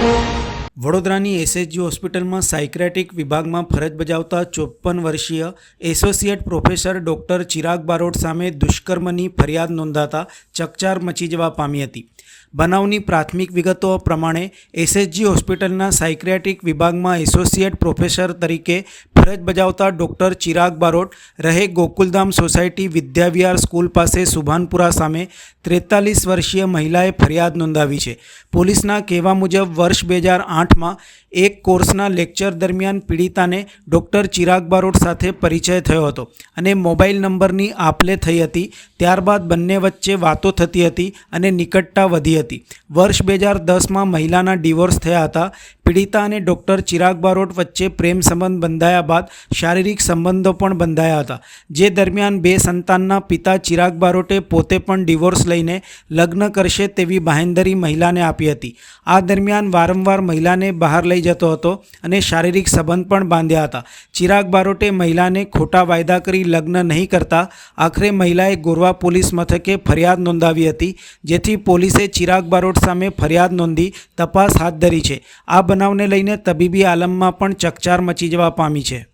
વડોદરાની એસએચજી હોસ્પિટલમાં સાયક્રેટિક વિભાગમાં ફરજ બજાવતા ચોપન વર્ષીય associate professor doctor Chirag Barot સામે દુષ્કર્મની ફરિયાદ નોંધાતા ચકચાર મચી જવા પામી હતી. બનાવની પ્રાથમિક વિગતો પ્રમાણે એસએચજી હોસ્પિટલના સાયક્રેટિક વિભાગમાં એસોસિએટ પ્રોફેસર તરીકે ફરજ બજાવતા ડૉક્ટર ચિરાગ બારોટ રહે ગોકુલધામ સોસાયટી વિદ્યાવિહાર સ્કૂલ પાસે સુભાનપુરા સામે ત્રેતાલીસ વર્ષીય મહિલાએ ફરિયાદ નોંધાવી છે. પોલીસના કહેવા મુજબ વર્ષ બે હજાર આઠમાં એક કોર્સના લેક્ચર દરમિયાન પીડિતાને ડૉક્ટર ચિરાગ બારોટ સાથે પરિચય થયો હતો અને મોબાઈલ નંબરની આપલે થઈ હતી. ત્યારબાદ બંને વચ્ચે વાતો થતી હતી અને નિકટતા વધી હતી. વર્ષ બે હજાર દસમાં મહિલાના ડિવોર્સ થયા હતા. પીડિતા અને ડૉક્ટર ચિરાગ બારોટ વચ્ચે પ્રેમ સંબંધ બંધાયા બાદ શારીરિક સંબંધો પણ બંધાયા હતા. જે દરમિયાન બે સંતાનના પિતા ચિરાગ બારોટે પોતે પણ ડિવોર્સ લઈને લગ્ન કરશે તેવી બાહેંધરી મહિલાને આપી હતી. આ દરમિયાન વારંવાર મહિલાને બહાર લઈ જતો હતો અને શારીરિક સંબંધ પણ બાંધ્યા હતા. ચિરાગ બારોટે મહિલાને ખોટા વાયદા કરી લગ્ન નહીં કરતા આખરે મહિલાએ ગોરવા પોલીસ મથકે ફરિયાદ નોંધાવી હતી, જેથી પોલીસે ચિરાગ બારોટ સામે ફરિયાદ નોંધી તપાસ હાથ ધરી છે. આ બનાવને લઈને તબીબી આલમમાં પણ ચકચાર મચી જવા પામી છે.